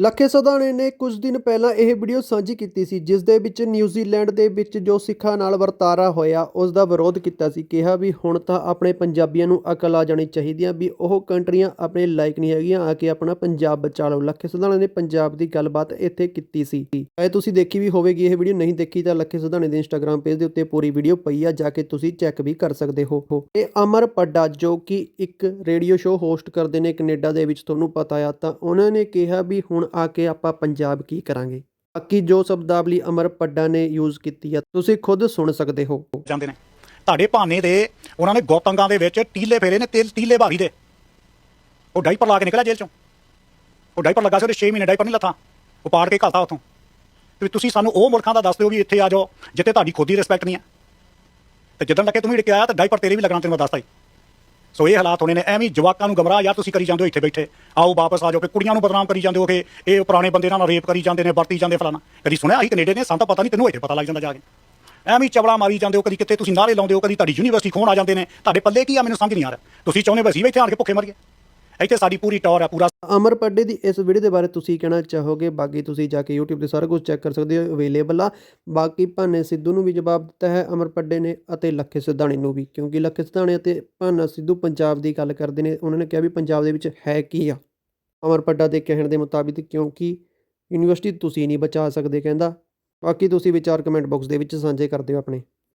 ਲੱਖੇ ਸਦਾਣੇ ਨੇ ਕੁਝ ਦਿਨ ਪਹਿਲਾਂ ਇਹ ਵੀਡੀਓ ਸਾਂਝੀ ਕੀਤੀ ਸੀ, ਜਿਸ ਦੇ ਵਿੱਚ ਨਿਊਜ਼ੀਲੈਂਡ ਦੇ ਵਿੱਚ ਜੋ ਸਿੱਖਾਂ ਨਾਲ ਵਰਤਾਰਾ ਹੋਇਆ, ਉਸ ਦਾ ਵਿਰੋਧ ਕੀਤਾ ਸੀ, ਕਿਹਾ ਵੀ ਹੁਣ ਤਾਂ ਆਪਣੇ ਪੰਜਾਬੀਆਂ ਨੂੰ ਅਕਲ ਆ ਜਾਣੀ ਚਾਹੀਦੀ ਆ, ਵੀ ਉਹ ਕੰਟਰੀਆਂ ਆਪਣੇ ਲਾਇਕ ਨਹੀਂ ਹੈਗੀਆਂ, ਆ ਕੇ ਆਪਣਾ ਪੰਜਾਬ ਬਚਾ ਲਓ। ਲੱਖੇ ਸਦਾਣੇ ਨੇ ਪੰਜਾਬ ਦੀ ਗੱਲਬਾਤ ਇੱਥੇ ਕੀਤੀ ਸੀ। ਇਹ ਤੁਸੀਂ ਦੇਖੀ ਵੀ ਹੋਵੇਗੀ, ਇਹ ਵੀਡੀਓ ਨਹੀਂ ਦੇਖੀ ਤਾਂ ਲੱਖੇ ਸਦਾਣੇ ਦੇ ਇੰਸਟਾਗ੍ਰam ਪੇਜ ਦੇ ਉੱਤੇ ਪੂਰੀ ਵੀਡੀਓ ਪਈ ਆ, ਜਾ ਕੇ ਤੁਸੀਂ ਚੈੱਕ ਵੀ ਕਰ ਸਕਦੇ ਹੋ। ਇਹ ਅਮਰ ਪੱਡਾ, ਜੋ ਕਿ ਇੱਕ ਰੇਡੀਓ ਸ਼ੋਅ ਹੋਸਟ ਕਰਦੇ ਨੇ ਕੈਨੇਡਾ ਦੇ ਵਿੱਚ, ਤੁਹਾਨੂੰ ਪਤਾ ਆ, ਤਾਂ ਉਹਨਾਂ ਨੇ ਕਿਹਾ ਵੀ ਹੁਣ ਆ ਕੇ ਆਪਾਂ ਪੰਜਾਬ ਕੀ ਕਰਾਂਗੇ? ਬਾਕੀ ਜੋ ਸ਼ਬਦਾਵਲੀ ਅਮਰ ਪੱਡਾ ਨੇ ਯੂਜ਼ ਕੀਤੀ ਆ, ਤੁਸੀਂ ਖੁਦ ਸੁਣ ਸਕਦੇ ਹੋ। ਜਾਂਦੇ ਨੇ। ਤੁਹਾਡੇ ਭਾਨੇ ਦੇ, ਉਹਨਾਂ ਨੇ ਗੋਤੰਗਾਂ ਦੇ ਵਿੱਚ ਟੀਲੇ ਫੇਰੇ ਨੇ ਤੇਲ ਟੀਲੇ ਭਾਰੀ ਦੇ। ਉਹ ਡਾਈਪਰ ਲਾ ਕੇ ਨਿਕਲਿਆ ਜੇਲ੍ਹ ਚੋਂ। ਉਹ ਡਾਈਪਰ ਲੱਗਾ ਸੀ, ਉਹਦੇ 6 ਮਹੀਨੇ ਡਾਈਪਰ ਨਹੀਂ ਲੱਥਾ। ਉਹ ਪਾੜ ਕੇ ਘਲਤਾ ਉੱਥੋਂ। ਤੇ ਵੀ ਤੁਸੀਂ ਸਾਨੂੰ ਉਹ ਮੁਲਕਾਂ ਦਾ ਦੱਸ ਦਿਓ ਵੀ ਇੱਥੇ ਆ ਜਾਓ, ਜਿੱਥੇ ਤੁਹਾਡੀ ਖੁਦ ਦੀ ਰਿਸਪੈਕਟ ਨਹੀਂ ਹੈ ਤੇ ਜਦੋਂ ਲੱਗੇ ਤੂੰ ਵੀ ਕੇ ਆਇਆ ਤਾਂ ਡਾਈਪਰ ਤੇਰੇ ਵੀ ਲੱਗਣਾ, ਤੈਨੂੰ ਮੈਂ ਦੱਸਦਾ ਹੀ। ਸੋ ਇਹ ਹਾਲਾਤ ਹੋਣੇ ਨੇ, ਐਵੇਂ ਜਵਾਕਾਂ ਨੂੰ ਗਮਰਾਹ ਯਾਰ ਤੁਸੀਂ ਕਰੀ ਜਾਂਦੇ ਹੋ ਇੱਥੇ ਬੈਠੇ। ਆਓ ਵਾਪਸ ਆ ਜਾਓ ਕਿ ਕੁੜੀਆਂ ਨੂੰ ਬਦਨਾਮ ਕਰੀ ਜਾਂਦੇ ਹੋ ਕਿ ਇਹ ਪੁਰਾਣੇ ਬੰਦੇ ਨਾਲ ਰੇਪ ਕਰੀ ਜਾਂਦੇ ਨੇ, ਵਰਤੀ ਜਾਂਦੇ ਫਲਾਣਾ। ਕਦੀ ਸੁਣਿਆ ਅਸੀਂ ਕੈਨੇਡਾ ਨੇ? ਸਾਨੂੰ ਤਾਂ ਪਤਾ ਨਹੀਂ, ਤੈਨੂੰ ਇੱਥੇ ਪਤਾ ਲੱਗ ਜਾਂਦਾ ਜਾ ਕੇ। ਐਵੇਂ ਹੀ ਚਵਲਾ ਮਾਰੀ ਜਾਂਦੇ ਹੋ, ਕਦੀ ਕਿਤੇ ਤੁਸੀਂ ਨਾਰੇ ਲਾਉਂਦੇ ਹੋ, ਕਦੀ ਤੁਹਾਡੀ ਯੂਨੀਵਰਸਿਟੀ ਖੋਣ ਆ ਜਾਂਦੇ ਨੇ। ਤੁਹਾਡੇ ਪੱਲੇ ਕੀ ਆ? ਮੈਨੂੰ ਸਮਝ ਨਹੀਂ ਆ ਰਿਹਾ। ਤੁਸੀਂ ਚਾਹੁੰਦੇ ਬਸ ਹੀ ਇੱਥੇ ਆਣ ਕੇ ਭੁੱਖੇ ਮਰੀਏ? ਇੱਥੇ ਸਾਡੀ ਪੂਰੀ ਟੌਰ ਆ, ਪੂਰਾ ਅਮਰ ਪੱਡੇ ਦੀ ਇਸ ਵੀਡੀਓ ਦੇ ਬਾਰੇ ਤੁਸੀਂ ਕਹਿਣਾ ਚਾਹੋਗੇ? ਬਾਕੀ ਤੁਸੀਂ ਜਾ ਕੇ YouTube ਤੇ ਸਾਰਾ ਕੁਝ ਚੈੱਕ ਕਰ ਸਕਦੇ ਹੋ ਅਵੇਲੇਬਲ ਆ। ਬਾਕੀ ਭਾਨੇ ਸਿੱਧੂ ਨੂੰ ਵੀ ਜਵਾਬ ਦਿੱਤਾ ਹੈ ਅਮਰ ਪੱਡੇ ਨੇ ਅਤੇ ਲੱਖੇ ਸਿਧਾਣੇ ਨੂੰ ਵੀ, ਕਿਉਂਕਿ ਲੱਖੇ ਸਿਧਾਣੇ ਅਤੇ ਭਾਨਾ ਸਿੱਧੂ ਪੰਜਾਬ ਦੀ ਗੱਲ ਕਰਦੇ ਨੇ। ਉਹਨਾਂ ਨੇ ਕਿਹਾ ਵੀ ਪੰਜਾਬ ਦੇ ਵਿੱਚ ਹੈ ਕੀ ਆ? ਅਮਰ ਪੱਡਾ ਦੇ ਕਹਿਣ ਦੇ ਮੁਤਾਬਿਕ ਕਿਉਂਕਿ ਯੂਨੀਵਰਸਿਟੀ ਤੁਸੀਂ ਨਹੀਂ ਬਚਾ ਸਕਦੇ ਕਹਿੰਦਾ। ਬਾਕੀ ਤੁਸੀਂ ਵਿਚਾਰ ਕਮੈਂਟ ਬਾਕਸ ਦੇ ਵਿੱਚ ਸਾਂਝੇ ਕਰਦੇ ਹੋ ਆਪਣੇ।